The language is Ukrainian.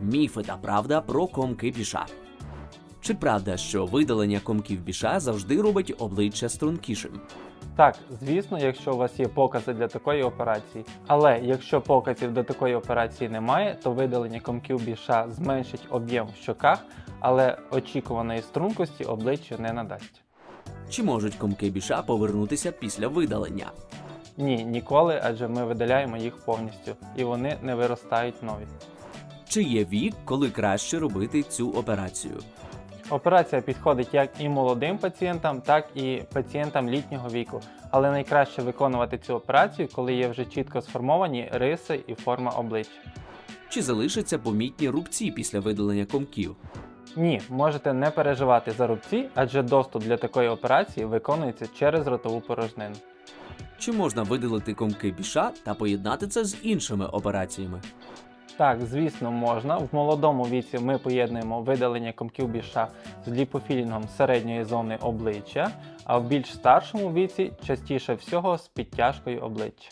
Міфи та правда про комки біша. Чи правда, що видалення комків біша завжди робить обличчя стрункішим? Так, звісно, якщо у вас є покази для такої операції. Але якщо показів до такої операції немає, то видалення комків біша зменшить об'єм в щоках, але очікуваної стрункості обличчю не надасть. Чи можуть комки біша повернутися після видалення? Ні, ніколи, адже ми видаляємо їх повністю, і вони не виростають нові. Чи є вік, коли краще робити цю операцію? Операція підходить як і молодим пацієнтам, так і пацієнтам літнього віку. Але найкраще виконувати цю операцію, коли є вже чітко сформовані риси і форма обличчя. Чи залишаться помітні рубці після видалення комків? Ні, можете не переживати за рубці, адже доступ для такої операції виконується через ротову порожнину. Чи можна видалити комки біша та поєднати це з іншими операціями? Так, звісно, можна. В молодому віці ми поєднуємо видалення комків біша з ліпофілінгом середньої зони обличчя, а в більш старшому віці частіше всього з підтяжкою обличчя.